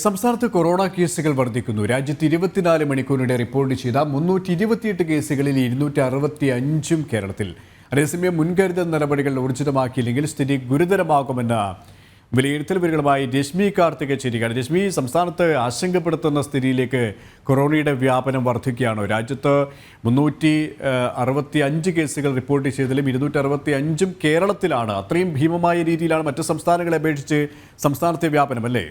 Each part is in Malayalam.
സംസ്ഥാനത്ത് കൊറോണ കേസുകൾ വർദ്ധിക്കുന്നു. രാജ്യത്ത് ഇരുപത്തിനാല് മണിക്കൂറിനിടെ റിപ്പോർട്ട് ചെയ്ത മുന്നൂറ്റി ഇരുപത്തിയെട്ട് കേസുകളിൽ ഇരുന്നൂറ്റി അറുപത്തി അഞ്ചും കേരളത്തിൽ. അതേസമയം മുൻകരുതൽ നടപടികൾ ഊർജിതമാക്കിയില്ലെങ്കിൽ സ്ഥിതി ഗുരുതരമാകുമെന്ന് വിലയിരുത്തൽ വിവരങ്ങളുമായി രശ്മി കാർത്തിക ചേരുകയാണ്. രശ്മി സംസ്ഥാനത്ത് ആശങ്കപ്പെടുത്തുന്ന സ്ഥിതിയിലേക്ക് കൊറോണയുടെ വ്യാപനം വർദ്ധിക്കുകയാണോ രാജ്യത്ത് മുന്നൂറ്റി അറുപത്തി അഞ്ച് കേസുകൾ റിപ്പോർട്ട് ചെയ്തതിലും ഇരുന്നൂറ്റി അറുപത്തി അഞ്ചും കേരളത്തിലാണ്. അത്രയും ഭീമമായ രീതിയിലാണ് മറ്റ് സംസ്ഥാനങ്ങളെ അപേക്ഷിച്ച് സംസ്ഥാനത്തെ വ്യാപനം അല്ലേ?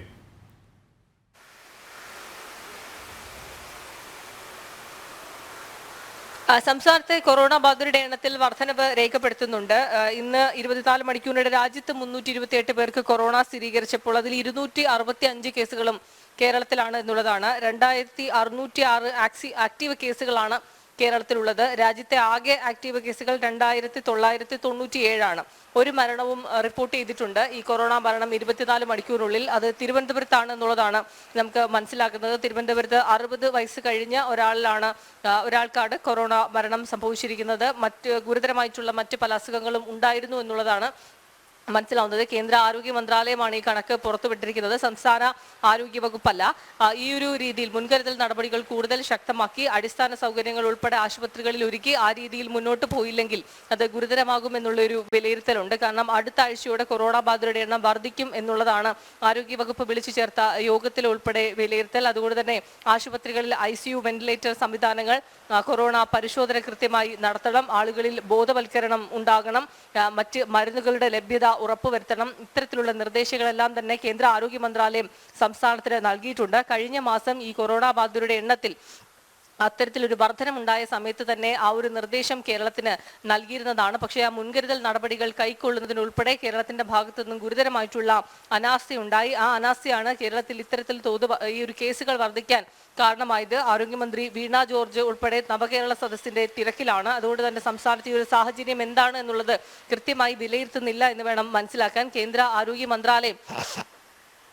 സംസ്ഥാനത്തെ കൊറോണ ബാധിതരുടെ എണ്ണത്തിൽ വർധനവ് രേഖപ്പെടുത്തുന്നുണ്ട്. ഇന്ന് ഇരുപത്തിനാല് മണിക്കൂറിനിടെ രാജ്യത്ത് മുന്നൂറ്റി ഇരുപത്തിയെട്ട് പേർക്ക് കൊറോണ സ്ഥിരീകരിച്ചപ്പോൾ അതിൽ ഇരുന്നൂറ്റി അറുപത്തി അഞ്ച് കേസുകളും കേരളത്തിലാണ് എന്നുള്ളതാണ്. രണ്ടായിരത്തി അറുന്നൂറ്റി ആറ് ആക്സി ആക്റ്റീവ് കേസുകളാണ് കേരളത്തിലുള്ളത്. രാജ്യത്തെ ആകെ ആക്റ്റീവ് കേസുകൾ രണ്ടായിരത്തി തൊള്ളായിരത്തി തൊണ്ണൂറ്റി ഏഴാണ് ഒരു മരണവും റിപ്പോർട്ട് ചെയ്തിട്ടുണ്ട്. ഈ കൊറോണ മരണം ഇരുപത്തിനാല് മണിക്കൂറിനുള്ളിൽ അത് തിരുവനന്തപുരത്താണ് എന്നുള്ളതാണ് നമുക്ക് മനസ്സിലാക്കുന്നത്. തിരുവനന്തപുരത്ത് അറുപത് വയസ്സ് കഴിഞ്ഞ ഒരാളിലാണ് ഒരാൾക്കാണ് കൊറോണ മരണം സംഭവിച്ചിരിക്കുന്നത്. മറ്റ് ഗുരുതരമായിട്ടുള്ള മറ്റ് പല അസുഖങ്ങളും ഉണ്ടായിരുന്നു എന്നുള്ളതാണ് മനസ്സിലാവുന്നത്. കേന്ദ്ര ആരോഗ്യ മന്ത്രാലയമാണ് ഈ കണക്ക് പുറത്തുവിട്ടിരിക്കുന്നത്. സംസ്ഥാന ആരോഗ്യ വകുപ്പല്ല. ഈ ഒരു രീതിയിൽ മുൻകരുതൽ നടപടികൾ കൂടുതൽ ശക്തമാക്കി അടിസ്ഥാന സൗകര്യങ്ങൾ ഉൾപ്പെടെ ആശുപത്രികളിൽ ഒരുക്കി ആ രീതിയിൽ മുന്നോട്ട് പോയില്ലെങ്കിൽ അത് ഗുരുതരമാകും എന്നുള്ളൊരു വിലയിരുത്തലുണ്ട്. കാരണം അടുത്ത ആഴ്ചയോടെ കൊറോണ ബാധിതരുടെ എണ്ണം വർദ്ധിക്കും എന്നുള്ളതാണ് ആരോഗ്യ വകുപ്പ് വിളിച്ചു ചേർത്ത യോഗത്തിൽ ഉൾപ്പെടെ വിലയിരുത്തൽ. അതുകൊണ്ട് തന്നെ ആശുപത്രികളിൽ ഐ സി യു വെന്റിലേറ്റർ സംവിധാനങ്ങൾ കൊറോണ പരിശോധന കൃത്യമായി നടത്തണം. ആളുകളിൽ ബോധവൽക്കരണം ഉണ്ടാകണം. മറ്റ് മരുന്നുകളുടെ ലഭ്യത ഉറപ്പുവരുത്തണം. ഇത്തരത്തിലുള്ള നിർദ്ദേശങ്ങളെല്ലാം തന്നെ കേന്ദ്ര ആരോഗ്യ മന്ത്രാലയം സംസ്ഥാനത്തിന് നൽകിയിട്ടുണ്ട്. കഴിഞ്ഞ മാസം ഈ കൊറോണ ബാധിതരുടെ എണ്ണത്തിൽ അത്തരത്തിലൊരു വർധനമുണ്ടായ സമയത്ത് തന്നെ ആ ഒരു നിർദ്ദേശം കേരളത്തിന് നൽകിയിരുന്നതാണ്. പക്ഷേ ആ മുൻകരുതൽ നടപടികൾ കൈക്കൊള്ളുന്നതിനുൾപ്പെടെ കേരളത്തിന്റെ ഭാഗത്തു നിന്നും ഗുരുതരമായിട്ടുള്ള അനാസ്ഥയുണ്ടായി ആ അനാസ്ഥയാണ് കേരളത്തിൽ ഇത്തരത്തിൽ തോത് ഈ ഒരു കേസുകൾ വർദ്ധിക്കാൻ കാരണമായത്. ആരോഗ്യമന്ത്രി വീണ ജോർജ് ഉൾപ്പെടെ നവകേരള സദസ്സിന്റെ തിരക്കിലാണ്. അതുകൊണ്ട് തന്നെ സംസ്ഥാനത്തെ ഈ ഒരു സാഹചര്യം എന്താണ് എന്നുള്ളത് കൃത്യമായി വിലയിരുത്തുന്നില്ല എന്ന് വേണം മനസ്സിലാക്കാൻ. കേന്ദ്ര ആരോഗ്യ മന്ത്രാലയം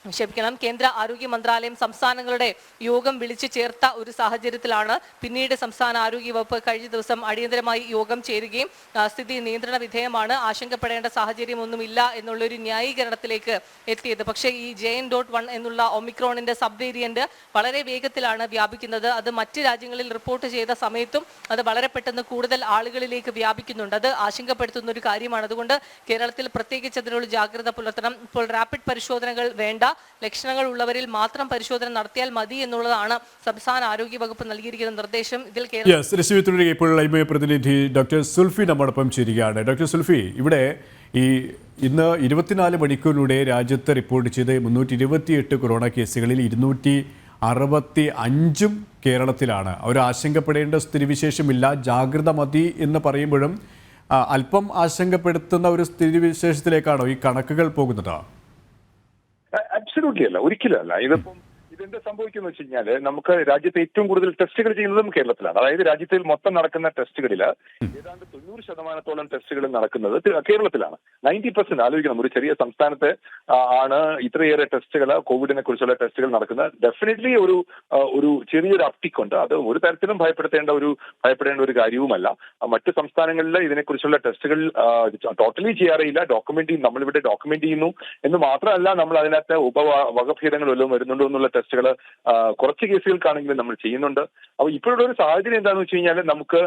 ക്ഷമിക്കണം കേന്ദ്ര ആരോഗ്യ മന്ത്രാലയം സംസ്ഥാനങ്ങളുടെ യോഗം വിളിച്ചു ചേർത്ത ഒരു സാഹചര്യത്തിലാണ് പിന്നീട് സംസ്ഥാന ആരോഗ്യ വകുപ്പ് കഴിഞ്ഞ ദിവസം അടിയന്തരമായി യോഗം ചേരുകയും സ്ഥിതി നിയന്ത്രണ വിധേയമാണ്. ആശങ്കപ്പെടേണ്ട സാഹചര്യമൊന്നുമില്ല എന്നുള്ളൊരു ന്യായീകരണത്തിലേക്ക് എത്തിയത്. പക്ഷേ ഈ ജെ എൻ ഡോട്ട് വൺ എന്നുള്ള ഒമിക്രോണിന്റെ സബ് വേരിയന്റ് വളരെ വേഗത്തിലാണ് വ്യാപിക്കുന്നത്. അത് മറ്റ് രാജ്യങ്ങളിൽ റിപ്പോർട്ട് ചെയ്ത സമയത്തും അത് വളരെ പെട്ടെന്ന് കൂടുതൽ ആളുകളിലേക്ക് വ്യാപിക്കുന്നുണ്ട്. അത് ആശങ്കപ്പെടുത്തുന്ന ഒരു കാര്യമാണ്. അതുകൊണ്ട് കേരളത്തിൽ പ്രത്യേകിച്ച് അതിനുള്ള ജാഗ്രത പുലർത്തണം. ഇപ്പോൾ റാപ്പിഡ് പരിശോധനകൾ വേണ്ട. ലക്ഷണങ്ങൾ ഉള്ളവരിൽ മാത്രം പരിശോധന നടത്തിയാൽ മതി എന്നുള്ളതാണ് സംസ്ഥാന ആരോഗ്യ വകുപ്പ് നൽകിയിരിക്കുന്ന നിർദ്ദേശം. ഇതിൽ കേരള ഇപ്പോൾ പ്രതിനിധി ഡോക്ടർ സുൽഫി നമ്മോടൊപ്പം ചേരുകയാണ്. ഡോക്ടർ സുൽഫി ഇവിടെ ഈ ഇന്ന് ഇരുപത്തിനാല് മണിക്കൂറിലൂടെ രാജ്യത്ത് റിപ്പോർട്ട് ചെയ്ത് മുന്നൂറ്റി ഇരുപത്തിയെട്ട് കൊറോണ കേസുകളിൽ ഇരുന്നൂറ്റി അറുപത്തി അഞ്ചും കേരളത്തിലാണ്. അവർ ആശങ്കപ്പെടേണ്ട സ്ഥിതിവിശേഷമില്ല. ജാഗ്രത മതി എന്ന് പറയുമ്പോഴും അല്പം ആശങ്കപ്പെടുത്തുന്ന ഒരു സ്ഥിതിവിശേഷത്തിലേക്കാണോ ഈ കണക്കുകൾ പോകുന്നത്? അല്ല ഒരിക്കലും അല്ല. ഇതിപ്പം ഇതെന്താ സംഭവിക്കുന്ന വെച്ച് കഴിഞ്ഞാൽ നമുക്ക് രാജ്യത്തെ ഏറ്റവും കൂടുതൽ ടെസ്റ്റുകൾ ചെയ്യുന്നതും കേരളത്തിലാണ്. അതായത് രാജ്യത്തിൽ മൊത്തം നടക്കുന്ന ടെസ്റ്റുകളിൽ ഏതാണ്ട് തൊണ്ണൂറ് ശതമാനത്തോളം ടെസ്റ്റുകൾ നടക്കുന്നത് കേരളത്തിലാണ്. നയന്റി പെർസെന്റ് ആലോചിക്കണം ഒരു ചെറിയ സംസ്ഥാനത്ത് ആണ് ഇത്രയേറെ ടെസ്റ്റുകൾ കോവിഡിനെ കുറിച്ചുള്ള ടെസ്റ്റുകൾ നടക്കുന്നത്. ഡെഫിനറ്റ്ലി ഒരു ഒരു ചെറിയൊരു അപ്റ്റിക്കുണ്ട്. അത് ഒരു തരത്തിലും ഭയപ്പെടുത്തേണ്ട ഒരു ഭയപ്പെടേണ്ട ഒരു കാര്യവുമല്ല. മറ്റു സംസ്ഥാനങ്ങളിൽ ഇതിനെക്കുറിച്ചുള്ള ടെസ്റ്റുകൾ ടോട്ടലി ചെയ്യാറില്ല ഡോക്യുമെന്റ് ചെയ്യും നമ്മളിവിടെ ഡോക്യുമെന്റ് ചെയ്യുന്നു. എന്ന് മാത്രമല്ല നമ്മൾ അതിനകത്ത് ഉപ വകഭേദങ്ങൾ വല്ലതും വരുന്നുണ്ടോ എന്നുള്ള ടെസ്റ്റുകൾ കുറച്ച് കേസുകൾക്കാണെങ്കിലും നമ്മൾ ചെയ്യുന്നുണ്ട്. അപ്പോൾ ഇപ്പോഴുള്ള ഒരു സാഹചര്യം എന്താണെന്ന് വെച്ച് കഴിഞ്ഞാൽ നമുക്ക്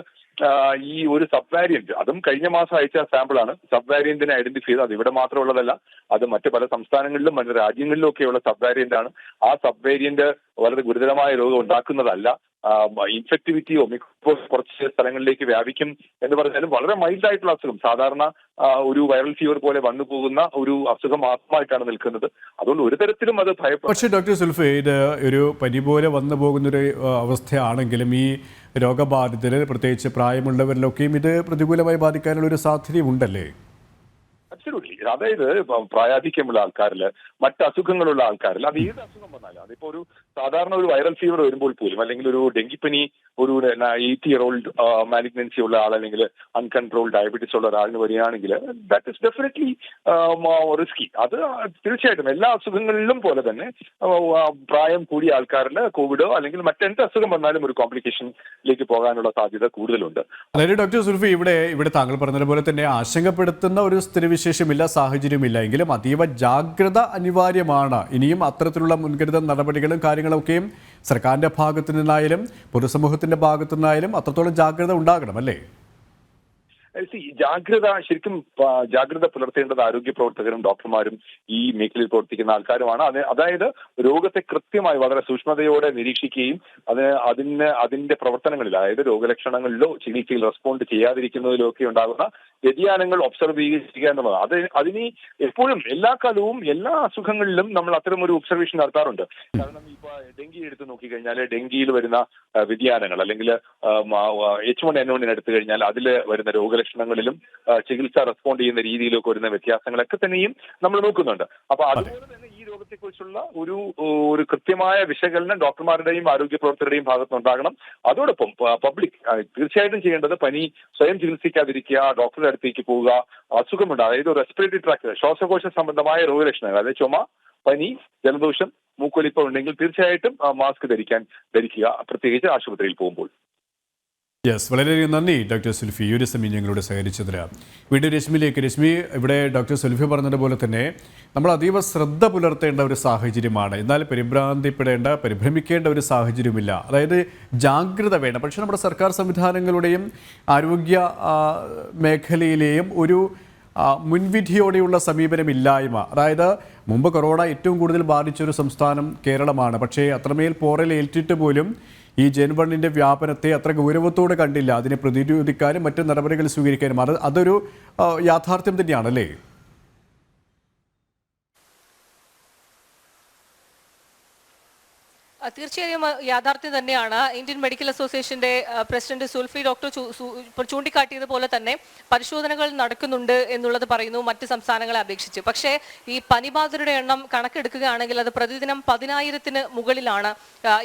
ഈ ഒരു സബ് വാരിയന്റ് അതും കഴിഞ്ഞ മാസം അയച്ച സാമ്പിളാണ് സബ് വാരിയന്റിനെ ഐഡന്റിഫൈ ചെയ്ത് അത് ഇവിടെ മാത്രമുള്ളതല്ല അത് മറ്റ് പല സംസ്ഥാനങ്ങളിലും മറ്റ് രാജ്യങ്ങളിലും ഒക്കെയുള്ള സബ് വാരിയന്റ് ആണ്. ആ സബ് വേരിയന്റ് വളരെ ഗുരുതരമായ രോഗം ഉണ്ടാക്കുന്നതല്ല. ഇൻഫെക്ടിവിറ്റി ഒമിക്രോൺ കുറച്ച് സ്ഥലങ്ങളിലേക്ക് വ്യാപിക്കും എന്ന് പറഞ്ഞാലും വളരെ മൈൽഡ് ആയിട്ടുള്ള അസുഖം. സാധാരണ ഒരു വൈറൽ ഫീവർ പോലെ വന്നു പോകുന്ന ഒരു അസുഖം മാത്രമായിട്ടാണ് നിൽക്കുന്നത്. അതുകൊണ്ട് ഒരു തരത്തിലും അത് ഭയപ്പെടും പക്ഷേ ഡോക്ടർ സുൽഫ് ഇത് ഒരു പനി പോലെ വന്നു പോകുന്നൊരു ഒരു അവസ്ഥയാണെങ്കിലും ഈ രോഗബാധിതർ പ്രത്യേകിച്ച് പ്രായമുള്ളവരിലൊക്കെയും ഇത് പ്രതികൂലമായി ബാധിക്കാനുള്ള ഒരു സാധ്യതയുണ്ടല്ലേ? അതായത് പ്രായാധിക്യമുള്ള ആൾക്കാരിൽ മറ്റ് അസുഖങ്ങളുള്ള ആൾക്കാരിൽ അത് ഏത് അസുഖം വന്നാലും അതിപ്പോ ഒരു സാധാരണ ഒരു വൈറൽ ഫീവർ വരുമ്പോൾ പോലും അല്ലെങ്കിൽ ഒരു ഡെങ്കിപ്പനി ഒരു എയ്റ്റി ഇയർ ഓൾഡ് മാലിഗ്നൻസി ഉള്ള ആൾ അല്ലെങ്കിൽ അൺകൺട്രോൾ ഡയബറ്റീസ് ഉള്ള ഒരാളിന് വരികയാണെങ്കിൽ ദാറ്റ് ഇസ് ഡെഫിനറ്റ്ലി റിസ്കി അത് തീർച്ചയായിട്ടും എല്ലാ അസുഖങ്ങളിലും പോലെ തന്നെ പ്രായം കൂടിയ ആൾക്കാരിൽ കോവിഡോ അല്ലെങ്കിൽ മറ്റെന്ത് അസുഖം വന്നാലും ഒരു കോംപ്ലിക്കേഷനിലേക്ക് പോകാനുള്ള സാധ്യത കൂടുതലുണ്ട്. അതായത് ഡോക്ടർ സുൽഫി ഇവിടെ ഇവിടെ താങ്കൾ പറഞ്ഞതുപോലെ തന്നെ ആശങ്കപ്പെടുത്തുന്ന ഒരു സ്ഥിതിവിശേഷമില്ല സാഹചര്യമില്ല. എങ്കിലും അതീവ ജാഗ്രത അനിവാര്യ അനിവാര്യമാണ്. ഇനിയും അത്തരത്തിലുള്ള മുൻകരുതൽ നടപടികളും കാര്യങ്ങളൊക്കെയും സർക്കാരിന്റെ ഭാഗത്തു നിന്നായാലും പൊതുസമൂഹത്തിന്റെ ഭാഗത്തു നിന്നായാലും അത്രത്തോളം ജാഗ്രത ഉണ്ടാകണം അല്ലേ? ജാഗ്രത ശരിക്കും ജാഗ്രത പുലർത്തേണ്ടത് ആരോഗ്യ പ്രവർത്തകരും ഡോക്ടർമാരും ഈ മേഖലയിൽ പ്രവർത്തിക്കുന്ന ആൾക്കാരുമാണ്. അത് അതായത് രോഗത്തെ കൃത്യമായി വളരെ സൂക്ഷ്മതയോടെ നിരീക്ഷിക്കുകയും അതിന് അതിന് അതിന്റെ പ്രവർത്തനങ്ങളിൽ അതായത് രോഗലക്ഷണങ്ങളിലോ ചികിത്സയിൽ റെസ്പോണ്ട് ചെയ്യാതിരിക്കുന്നതിലോ ഒക്കെ ഉണ്ടാകുന്ന വ്യതിയാനങ്ങൾ ഒബ്സർവ് ചെയ്യുക എന്നുള്ളത്. അത് അതിന് എപ്പോഴും എല്ലാ കാലവും എല്ലാ അസുഖങ്ങളിലും നമ്മൾ അത്തരം ഒരു ഒബ്സർവേഷൻ നടത്താറുണ്ട്. കാരണം ഇപ്പൊ ഡെങ്കി എടുത്ത് നോക്കിക്കഴിഞ്ഞാൽ ഡെങ്കിയിൽ വരുന്ന വ്യതിയാനങ്ങൾ അല്ലെങ്കിൽ എച്ച് വൺ എൻ വണ്ണിന് എടുത്തു കഴിഞ്ഞാൽ അതിൽ വരുന്ന രോഗലക്ഷണങ്ങളിലും ചികിത്സ റെസ്പോണ്ട് ചെയ്യുന്ന രീതിയിലൊക്കെ വരുന്ന വ്യത്യാസങ്ങളൊക്കെ തന്നെയും നമ്മൾ നോക്കുന്നുണ്ട്. അപ്പൊ അതുപോലെ തന്നെ ഈ രോഗത്തെക്കുറിച്ചുള്ള ഒരു ഒരു കൃത്യമായ വിശകലനം ഡോക്ടർമാരുടെയും ആരോഗ്യ പ്രവർത്തകരുടെയും ഭാഗത്തുനിന്നുണ്ടാകണം. അതോടൊപ്പം പബ്ലിക് തീർച്ചയായിട്ടും ചെയ്യേണ്ടത് പനി സ്വയം ചികിത്സിക്കാതിരിക്കുക ഡോക്ടറുടെ അടുത്തേക്ക് പോവുക അസുഖമുണ്ട്. അതായത് റെസ്പിറേറ്ററി ട്രാക്ട് ശ്വാസകോശ സംബന്ധമായ രോഗലക്ഷണങ്ങൾ അതായത് ചുമ പനി ജലദോഷം മൂക്കൊലിപ്പം ഉണ്ടെങ്കിൽ തീർച്ചയായിട്ടും മാസ്ക് ധരിക്കാൻ ധരിക്കുക പ്രത്യേകിച്ച് ആശുപത്രിയിൽ പോകുമ്പോൾ. യെസ് വളരെയധികം നന്ദി ഡോക്ടർ സുൽഫി. ഈ ഒരു സമയം ഞങ്ങളോട് സഹകരിച്ചതിന്. വീണ്ടും രശ്മിയിലേക്ക്. രശ്മി ഇവിടെ ഡോക്ടർ സുൽഫി പറഞ്ഞതുപോലെ തന്നെ നമ്മൾ അതീവ ശ്രദ്ധ പുലർത്തേണ്ട ഒരു സാഹചര്യമാണ്. എന്നാൽ പരിഭ്രാന്തിപ്പെടേണ്ട പരിഭ്രമിക്കേണ്ട ഒരു സാഹചര്യമില്ല അതായത് ജാഗ്രത വേണം. പക്ഷേ നമ്മുടെ സർക്കാർ സംവിധാനങ്ങളുടെയും ആരോഗ്യ മേഖലയിലെയും ഒരു മുൻവിധിയോടെയുള്ള സമീപനമില്ലായ്മ അതായത് മുമ്പ് കൊറോണ ഏറ്റവും കൂടുതൽ ബാധിച്ച ഒരു സംസ്ഥാനം കേരളമാണ്. പക്ഷേ അത്രമേൽ പോറലേറ്റിട്ട് പോലും ഈ ജെൻ വണ്ണിന്റെ വ്യാപനത്തെ അത്ര ഗൗരവത്തോടെ കണ്ടില്ല. അതിനെ പ്രതിരോധിക്കാനും മറ്റു നടപടികൾ സ്വീകരിക്കാനും. അത് അതൊരു യാഥാർത്ഥ്യം തന്നെയാണല്ലേ? തീർച്ചയായും യാഥാർത്ഥ്യം തന്നെയാണ്. ഇന്ത്യൻ മെഡിക്കൽ അസോസിയേഷന്റെ പ്രസിഡന്റ് സുൽഫി ഡോക്ടർ ചൂണ്ടിക്കാട്ടിയതുപോലെ തന്നെ പരിശോധനകൾ നടക്കുന്നുണ്ട് എന്നുള്ളത് പറയുന്നു മറ്റ് സംസ്ഥാനങ്ങളെ അപേക്ഷിച്ച്. പക്ഷേ ഈ പനിബാധിതരുടെ എണ്ണം കണക്കെടുക്കുകയാണെങ്കിൽ അത് പ്രതിദിനം പതിനായിരത്തിന് മുകളിലാണ്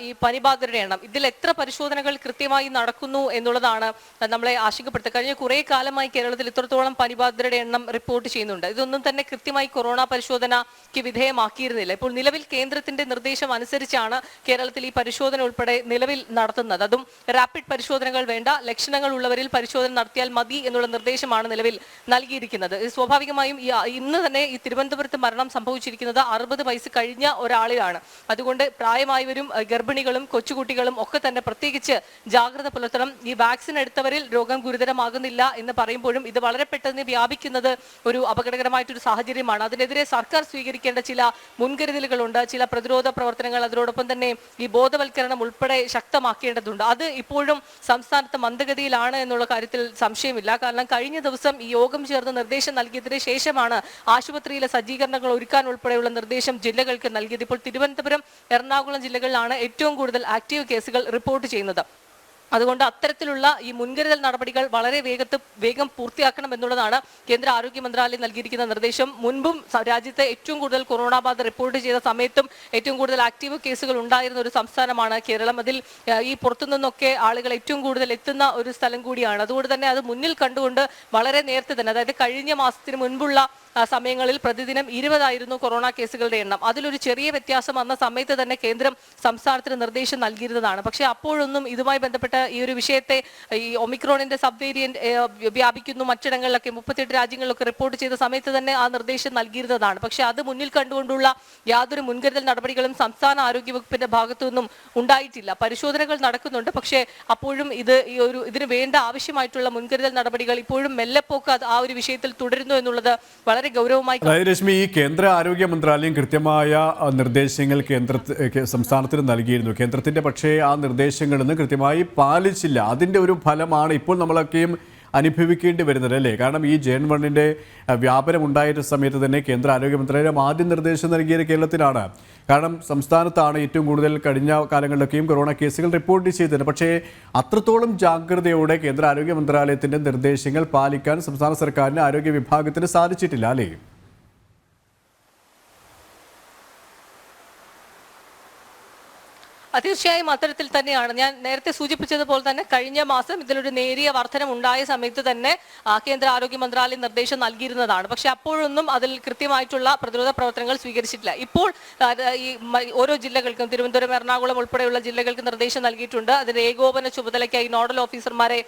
ഈ പനിബാധിതരുടെ എണ്ണം. ഇതിൽ എത്ര പരിശോധനകൾ കൃത്യമായി നടക്കുന്നു എന്നുള്ളതാണ് നമ്മളെ ആശങ്കപ്പെടുത്തുക. കഴിഞ്ഞ കുറേ കാലമായി കേരളത്തിൽ ഇത്രത്തോളം പനിബാധിതരുടെ എണ്ണം റിപ്പോർട്ട് ചെയ്യുന്നുണ്ട്. ഇതൊന്നും തന്നെ കൃത്യമായി കൊറോണ പരിശോധനയ്ക്ക് വിധേയമാക്കിയിരുന്നില്ല. ഇപ്പോൾ നിലവിൽ കേന്ദ്രത്തിന്റെ നിർദ്ദേശം അനുസരിച്ചാണ് കേരളത്തിൽ ഈ പരിശോധന ഉൾപ്പെടെ നിലവിൽ നടത്തുന്നത്. അതും റാപ്പിഡ് പരിശോധനകൾ വേണ്ട ലക്ഷണങ്ങൾ ഉള്ളവരിൽ പരിശോധന നടത്തിയാൽ മതി എന്നുള്ള നിർദ്ദേശമാണ് നിലവിൽ നൽകിയിരിക്കുന്നത്. സ്വാഭാവികമായും ഇന്ന് തന്നെ ഈ തിരുവനന്തപുരത്ത് മരണം സംഭവിച്ചിരിക്കുന്നത് അറുപത് വയസ്സ് കഴിഞ്ഞ ഒരാളിലാണ്. അതുകൊണ്ട് പ്രായമായവരും ഗർഭിണികളും കൊച്ചുകുട്ടികളും ഒക്കെ തന്നെ പ്രത്യേകിച്ച് ജാഗ്രത പുലർത്തണം. ഈ വാക്സിൻ എടുത്തവരിൽ രോഗം ഗുരുതരമാകുന്നില്ല എന്ന് പറയുമ്പോഴും ഇത് വളരെ പെട്ടെന്ന് വ്യാപിക്കുന്നത് ഒരു അപകടകരമായിട്ടൊരു സാഹചര്യമാണ്. അതിനെതിരെ സർക്കാർ സ്വീകരിക്കേണ്ട ചില മുൻകരുതലുകളുണ്ട് ചില പ്രതിരോധ പ്രവർത്തനങ്ങൾ അതിനോടൊപ്പം തന്നെ ഈ ബോധവൽക്കരണം ഉൾപ്പെടെ ശക്തമാക്കേണ്ടതുണ്ട്. അത് ഇപ്പോഴും സംസ്ഥാനത്ത് മന്ദഗതിയിലാണ് എന്നുള്ള കാര്യത്തിൽ സംശയമില്ല. കാരണം കഴിഞ്ഞ ദിവസം ഈ യോഗം ചേർന്ന് നിർദ്ദേശം നൽകിയതിന് ശേഷമാണ് ആശുപത്രിയിലെ സജ്ജീകരണങ്ങൾ ഒരുക്കാൻ ഉൾപ്പെടെയുള്ള നിർദ്ദേശം ജില്ലകൾക്ക് നൽകിയത്. ഇപ്പോൾ തിരുവനന്തപുരം എറണാകുളം ജില്ലകളിലാണ് ഏറ്റവും കൂടുതൽ ആക്റ്റീവ് കേസുകൾ റിപ്പോർട്ട് ചെയ്യുന്നത്. അതുകൊണ്ട് അത്തരത്തിലുള്ള ഈ മുൻകരുതൽ നടപടികൾ വളരെ വേഗത്ത് വേഗം പൂർത്തിയാക്കണം എന്നുള്ളതാണ് കേന്ദ്ര ആരോഗ്യ മന്ത്രാലയം നൽകിയിരിക്കുന്ന നിർദ്ദേശം. മുൻപും രാജ്യത്തെ ഏറ്റവും കൂടുതൽ കൊറോണ ബാധ റിപ്പോർട്ട് ചെയ്ത സമയത്തും ഏറ്റവും കൂടുതൽ ആക്റ്റീവ് കേസുകൾ ഉണ്ടായിരുന്ന ഒരു സംസ്ഥാനമാണ് കേരളം. അതിൽ ഈ പുറത്തുനിന്നൊക്കെ ആളുകൾ ഏറ്റവും കൂടുതൽ എത്തുന്ന ഒരു സ്ഥലം കൂടിയാണ്. അതുകൊണ്ട് തന്നെ അത് മുന്നിൽ കണ്ടുകൊണ്ട് വളരെ നേരത്തെ തന്നെ അതായത് കഴിഞ്ഞ മാസത്തിന് മുൻപുള്ള സമയങ്ങളിൽ പ്രതിദിനം ഇരുപതായിരുന്നു കൊറോണ കേസുകളുടെ എണ്ണം. അതിലൊരു ചെറിയ വ്യത്യാസം വന്ന സമയത്ത് തന്നെ കേന്ദ്രം സംസ്ഥാനത്തിന് നിർദ്ദേശം നൽകിയിരുന്നതാണ്. പക്ഷേ അപ്പോഴൊന്നും ഇതുമായി ബന്ധപ്പെട്ട ഈ ഒരു വിഷയത്തെ ഈ ഒമിക്രോണിന്റെ സബ് വേരിയന്റ് വ്യാപിക്കുന്നു. മറ്റിടങ്ങളിലൊക്കെ മുപ്പത്തിയെട്ട് രാജ്യങ്ങളിലൊക്കെ റിപ്പോർട്ട് ചെയ്ത സമയത്ത് തന്നെ ആ നിർദ്ദേശം നൽകിയിരുന്നതാണ്. പക്ഷെ അത് മുന്നിൽ കണ്ടുകൊണ്ടുള്ള യാതൊരു മുൻകരുതൽ നടപടികളും സംസ്ഥാന ആരോഗ്യ വകുപ്പിന്റെ ഭാഗത്തു നിന്നും ഉണ്ടായിട്ടില്ല. പരിശോധനകൾ നടക്കുന്നുണ്ട്. പക്ഷേ അപ്പോഴും ഇത് ഈ ഒരു ഇതിന് വേണ്ട ആവശ്യമായിട്ടുള്ള മുൻകരുതൽ നടപടികൾ ഇപ്പോഴും മെല്ലെപ്പോക്ക് ആ ഒരു വിഷയത്തിൽ തുടരുന്നു എന്നുള്ളത് വളരെ ഗൗരവമായി അതായത് രശ്മി ഈ കേന്ദ്ര ആരോഗ്യ മന്ത്രാലയം കൃത്യമായ നിർദ്ദേശങ്ങൾ കേന്ദ്ര സംസ്ഥാനത്തിന് നൽകിയിരുന്നു. കേന്ദ്രത്തിന്റെ പക്ഷേ ആ നിർദ്ദേശങ്ങളൊന്നും കൃത്യമായി പാലിച്ചില്ല. അതിന്റെ ഒരു ഫലമാണ് ഇപ്പോൾ നമ്മളൊക്കെയും അനുഭവിക്കേണ്ടി വരുന്നത് അല്ലേ? കാരണം ഈ ജെൻ വണ്ണിന്റെ ആ, വ്യാപനം ഉണ്ടായിരുന്ന സമയത്ത് തന്നെ കേന്ദ്ര ആരോഗ്യ മന്ത്രാലയം ആദ്യം നിർദ്ദേശം നൽകിയത് കേരളത്തിലാണ്. കാരണം സംസ്ഥാനത്താണ് ഏറ്റവും കൂടുതൽ കഴിഞ്ഞ കാലങ്ങളിലൊക്കെയും കൊറോണ കേസുകൾ റിപ്പോർട്ട് ചെയ്തത്. പക്ഷേ അത്രത്തോളം ജാഗ്രതയോടെ കേന്ദ്ര ആരോഗ്യ മന്ത്രാലയത്തിന്റെ നിർദ്ദേശങ്ങൾ പാലിക്കാൻ സംസ്ഥാന സർക്കാരിന് ആരോഗ്യ വിഭാഗത്തിന് സാധിച്ചിട്ടില്ല അല്ലേ? തീർച്ചയായും അത്തരത്തിൽ തന്നെയാണ്. ഞാൻ നേരത്തെ സൂചിപ്പിച്ചതുപോലെ തന്നെ കഴിഞ്ഞ മാസം ഇതിലൊരു നേരിയ വർധനം ഉണ്ടായ സമയത്ത് തന്നെ കേന്ദ്ര ആരോഗ്യ മന്ത്രാലയം നിർദ്ദേശം നൽകിയിരുന്നതാണ്. പക്ഷെ അപ്പോഴൊന്നും അതിൽ കൃത്യമായിട്ടുള്ള പ്രതിരോധ പ്രവർത്തനങ്ങൾ സ്വീകരിച്ചിട്ടില്ല. ഇപ്പോൾ ഈ ഓരോ ജില്ലകൾക്കും തിരുവനന്തപുരം എറണാകുളം ഉൾപ്പെടെയുള്ള ജില്ലകൾക്ക് നിർദ്ദേശം നൽകിയിട്ടുണ്ട്. അതിന്റെ ഏകോപന ചുമതലയ്ക്കായി നോഡൽ ഓഫീസർമാരെ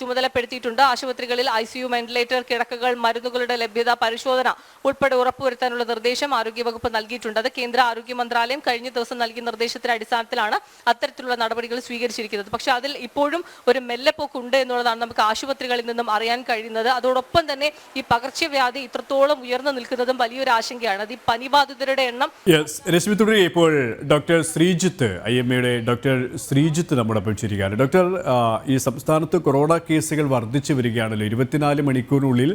ചുമതലപ്പെടുത്തിയിട്ടുണ്ട്. ആശുപത്രികളിൽ ഐ സി യു വെന്റിലേറ്റർ കിടക്കകൾ മരുന്നുകളുടെ ലഭ്യത പരിശോധന ഉൾപ്പെടെ ഉറപ്പുവരുത്താനുള്ള നിർദ്ദേശം ആരോഗ്യവകുപ്പ് നൽകിയിട്ടുണ്ട്. അത് കേന്ദ്ര ആരോഗ്യ മന്ത്രാലയം കഴിഞ്ഞ ദിവസം നൽകിയ നിർദ്ദേശത്തിന്റെ അടിസ്ഥാനത്തിലാണ് അത്തരത്തിലുള്ള നടപടികൾ സ്വീകരിച്ചിരിക്കുന്നത്. പക്ഷെ അതിൽ ഇപ്പോഴും ഒരു മെല്ലെപ്പോക്കുണ്ട് എന്നുള്ളതാണ് നമുക്ക് ആശുപത്രികളിൽ നിന്നും അറിയാൻ കഴിയുന്നത്. അതോടൊപ്പം തന്നെ ഈ പകർച്ചവ്യാധി ഇത്രത്തോളം ഉയർന്നു നിൽക്കുന്നതും വലിയൊരു ആശങ്കയാണ്. അത് ഈ പനിബാധിതരുടെ എണ്ണം രശ്മി തുടരി ഇപ്പോൾ ഡോക്ടർ ശ്രീജിത്ത് ഐ എം എയുടെ ഡോക്ടർ ശ്രീജിത്ത് നമ്മുടെ ചേരുകയാണ് ഡോക്ടർ ഈ സംസ്ഥാനത്ത് കൊറോണ കേസുകൾ വർദ്ധിച്ചു വരികയാണല്ലോ. ഇരുപത്തിനാല് മണിക്കൂറിനുള്ളിൽ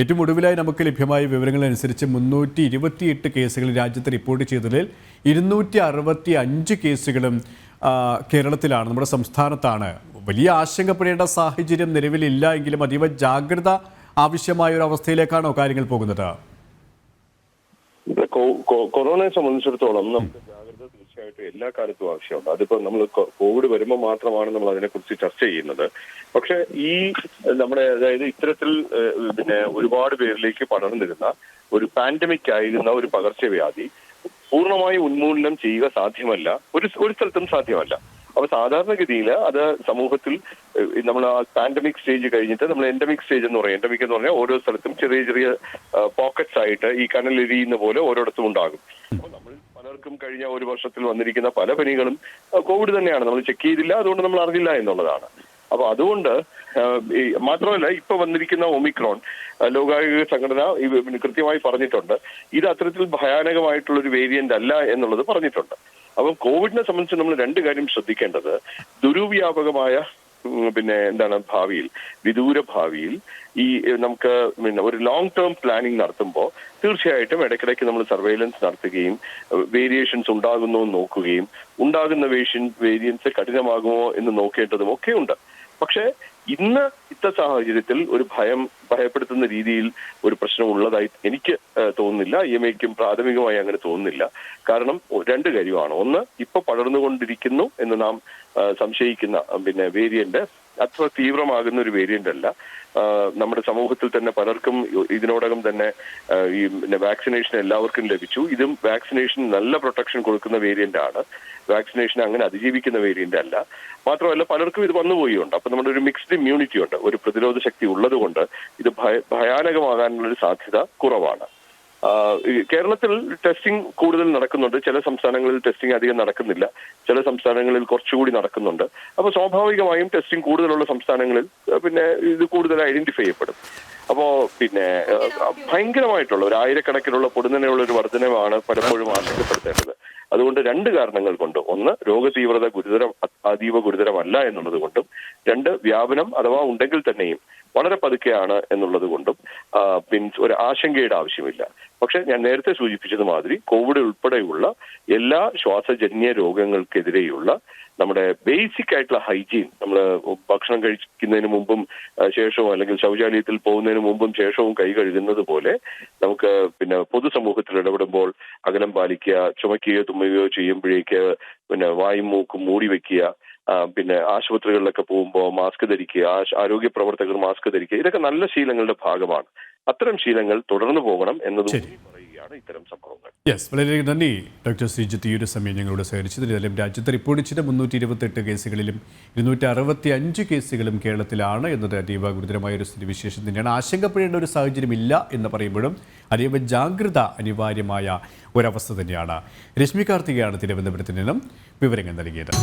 ഏറ്റവും ഒടുവിലായി നമുക്ക് ലഭ്യമായ വിവരങ്ങൾ അനുസരിച്ച് മുന്നൂറ്റി ഇരുപത്തിയെട്ട് കേസുകൾ രാജ്യത്ത് റിപ്പോർട്ട് ചെയ്തതിൽ ഇരുന്നൂറ്റി അറുപത്തി അഞ്ച് കേസുകളും കേരളത്തിലാണ് നമ്മുടെ സംസ്ഥാനത്താണ്. വലിയ ആശങ്കപ്പെടേണ്ട സാഹചര്യം നിലവിലില്ല എങ്കിലും അതീവ ജാഗ്രത ആവശ്യമായ ഒരു അവസ്ഥയിലേക്കാണോ കാര്യങ്ങൾ പോകുന്നത്? കൊറോണയെ സംബന്ധിച്ചിടത്തോളം നമുക്ക് തീർച്ചയായിട്ടും എല്ലാ കാലത്തും ആവശ്യമുണ്ട്. അതിപ്പോ നമ്മൾ കോവിഡ് വരുമ്പോൾ മാത്രമാണ് നമ്മൾ അതിനെക്കുറിച്ച് ചർച്ച ചെയ്യുന്നത്. പക്ഷെ ഈ നമ്മുടെ അതായത് ഇത്തരത്തിൽ പിന്നെ ഒരുപാട് പേരിലേക്ക് പടർന്നിരുന്ന ഒരു പാൻഡമിക് ആയിരുന്ന ഒരു പകർച്ചവ്യാധി പൂർണമായി ഉന്മൂലനം ചെയ്യുക സാധ്യമല്ല. ഒരു ഒരു സ്ഥലത്തും സാധ്യമല്ല. അപ്പൊ സാധാരണഗതിയിൽ അത് സമൂഹത്തിൽ നമ്മൾ ആ പാൻഡമിക് സ്റ്റേജ് കഴിഞ്ഞിട്ട് നമ്മൾ എൻഡമിക് സ്റ്റേജ് എന്ന് പറയും. എൻഡമിക് എന്ന് പറഞ്ഞാൽ ഓരോ സ്ഥലത്തും ചെറിയ ചെറിയ പോക്കറ്റ്സ് ആയിട്ട് ഈ കനലെരിയുന്ന പോലെ ഓരോടത്തും ഉണ്ടാകും. അപ്പൊ നമ്മൾ പലർക്കും കഴിഞ്ഞ ഒരു വർഷത്തിൽ വന്നിരിക്കുന്ന പല പനികളും കോവിഡ് തന്നെയാണ്. നമ്മൾ ചെക്ക് ചെയ്തില്ല അതുകൊണ്ട് നമ്മൾ അറിഞ്ഞില്ല എന്നുള്ളതാണ്. അപ്പൊ അതുകൊണ്ട് മാത്രമല്ല ഇപ്പൊ വന്നിരിക്കുന്ന ഒമിക്രോൺ ലോകാരോഗ്യ സംഘടന കൃത്യമായി പറഞ്ഞിട്ടുണ്ട്. ഇത് അത്തരത്തിൽ ഭയാനകമായിട്ടുള്ള ഒരു വേരിയന്റ് അല്ല എന്നുള്ളത് പറഞ്ഞിട്ടുണ്ട്. അപ്പം കോവിഡിനെ സംബന്ധിച്ച് നമ്മൾ രണ്ട് കാര്യം ശ്രദ്ധിക്കേണ്ടത്. ദുരുവ്യാപകമായ പിന്നെ എന്താണ് ഭാവിയിൽ വിദൂര ഭാവിയിൽ ഈ നമുക്ക് പിന്നെ ഒരു ലോങ് ടേം പ്ലാനിങ് നടത്തുമ്പോൾ തീർച്ചയായിട്ടും ഇടയ്ക്കിടയ്ക്ക് നമ്മൾ സർവൈലൻസ് നടത്തുകയും വേരിയേഷൻസ് ഉണ്ടാകുന്നോ എന്ന് നോക്കുകയും ഉണ്ടാകുന്ന വേഷൻ വേരിയൻസ് കഠിനമാകുമോ എന്ന് നോക്കേണ്ടതും ഒക്കെ ഉണ്ട്. പക്ഷേ ഇന്ന് ഇത്ത സാഹചര്യത്തിൽ ഒരു ഭയം ഭയപ്പെടുത്തുന്ന രീതിയിൽ ഒരു പ്രശ്നം ഉള്ളതായി എനിക്ക് തോന്നുന്നില്ല. ഇ എം ഐക്കും പ്രാഥമികമായി അങ്ങനെ തോന്നുന്നില്ല. കാരണം രണ്ട് കാര്യമാണ്. ഒന്ന് ഇപ്പൊ പടർന്നുകൊണ്ടിരിക്കുന്നു എന്ന് നാം സംശയിക്കുന്ന പിന്നെ വേരിയന്റ് അത്ര തീവ്രമാകുന്ന ഒരു വേരിയന്റ് അല്ല. നമ്മുടെ സമൂഹത്തിൽ തന്നെ പലർക്കും ഇതിനോടകം തന്നെ ഈ വാക്സിനേഷൻ എല്ലാവർക്കും ലഭിച്ചു. ഇതും വാക്സിനേഷൻ നല്ല പ്രൊട്ടക്ഷൻ കൊടുക്കുന്ന വേരിയന്റ് ആണ്. വാക്സിനേഷൻ അങ്ങനെ അതിജീവിക്കുന്ന വേരിയന്റ് അല്ല. മാത്രമല്ല പലർക്കും ഇത് വന്നുപോയിട്ടുണ്ട് അപ്പൊ നമ്മുടെ ഒരു മിക്സ്ഡ് ഇമ്മ്യൂണിറ്റി ഉണ്ട്. ഒരു പ്രതിരോധ ശക്തി ഉള്ളത് കൊണ്ട് ഇത് ഭയ- ഭയാനകമാകാനുള്ള ഒരു സാധ്യത കുറവാണ്. കേരളത്തിൽ ടെസ്റ്റിംഗ് കൂടുതൽ നടക്കുന്നുണ്ട്. ചില സംസ്ഥാനങ്ങളിൽ ടെസ്റ്റിംഗ് അധികം നടക്കുന്നില്ല. ചില സംസ്ഥാനങ്ങളിൽ കുറച്ചുകൂടി നടക്കുന്നുണ്ട്. അപ്പോൾ സ്വാഭാവികമായും ടെസ്റ്റിംഗ് കൂടുതലുള്ള സംസ്ഥാനങ്ങളിൽ പിന്നെ ഇത് കൂടുതൽ ഐഡന്റിഫൈ ചെയ്യപ്പെടും. അപ്പോ പിന്നെ ഭയങ്കരമായിട്ടുള്ള ഒരു ആയിരക്കണക്കിനുള്ള പൊടുന്നനെയുള്ള ഒരു വർധനമാണ് പലപ്പോഴും ആശങ്കപ്പെടുത്തേണ്ടത്. അതുകൊണ്ട് രണ്ട് കാരണങ്ങൾ കൊണ്ട്. ഒന്ന് രോഗതീവ്രത ഗുരുതരം അതീവ ഗുരുതരമല്ല എന്നുള്ളത് കൊണ്ടും. രണ്ട് വ്യാപനം അഥവാ ഉണ്ടെങ്കിൽ തന്നെയും വളരെ പതുക്കെയാണ് എന്നുള്ളത് കൊണ്ടും മീൻസ് ഒരു ആശങ്കയുടെ ആവശ്യമില്ല. പക്ഷെ ഞാൻ നേരത്തെ സൂചിപ്പിച്ചത് മാതിരി കോവിഡ് ഉൾപ്പെടെയുള്ള എല്ലാ ശ്വാസജന്യ രോഗങ്ങൾക്കെതിരെയുള്ള നമ്മുടെ ബേസിക് ആയിട്ടുള്ള ഹൈജീൻ നമ്മൾ ഭക്ഷണം കഴിക്കുന്നതിന് മുമ്പും ശേഷവും അല്ലെങ്കിൽ ശൗചാലയത്തിൽ പോകുന്നതിന് മുമ്പും ശേഷവും കൈ കഴുകുന്നത് പോലെ നമുക്ക് പിന്നെ പൊതുസമൂഹത്തിൽ ഇടപെടുമ്പോൾ അകലം പാലിക്കുക ചുമക്കുകയോ തുമ്മുകയോ ചെയ്യുമ്പോഴേക്ക് പിന്നെ വായും മൂക്കും മൂടി വെക്കുക പിന്നെ ആശുപത്രികളിലൊക്കെ പോകുമ്പോൾ മാസ്ക് ധരിക്കുക ആരോഗ്യ പ്രവർത്തകർ മാസ്ക് ധരിക്കുക ഇതൊക്കെ നല്ല ശീലങ്ങളുടെ ഭാഗമാണ്. അത്തരം ശീലങ്ങൾ തുടർന്നു പോകണം എന്നതുകൂടി പറയുകയാണ് ഇത്തരം സംഭവങ്ങൾ. യെസ് വളരെയധികം നന്ദി. ഡോക്ടർ ശ്രീജിത്ത് ഈ ഒരു സമയം ഞങ്ങളോട് സഹകരിച്ചതിൽ ഏതായാലും രാജ്യത്ത് റിപ്പോർട്ട് ചെയ്ത മുന്നൂറ്റി ഇരുപത്തെട്ട് കേസുകളിലും ഇരുന്നൂറ്റി അറുപത്തി അഞ്ച് കേസുകളും കേരളത്തിലാണ് എന്നത് അതീവ ഗുരുതരമായ ഒരു സ്ഥിതിവിശേഷം തന്നെയാണ്. ആശങ്കപ്പെടേണ്ട ഒരു സാഹചര്യമില്ല എന്ന് പറയുമ്പോഴും അതീവ ജാഗ്രത അനിവാര്യമായ ഒരവസ്ഥ തന്നെയാണ്. രശ്മി കാർത്തികയാണ് തിരുവനന്തപുരത്ത് നിന്നും വിവരങ്ങൾ നൽകിയത്.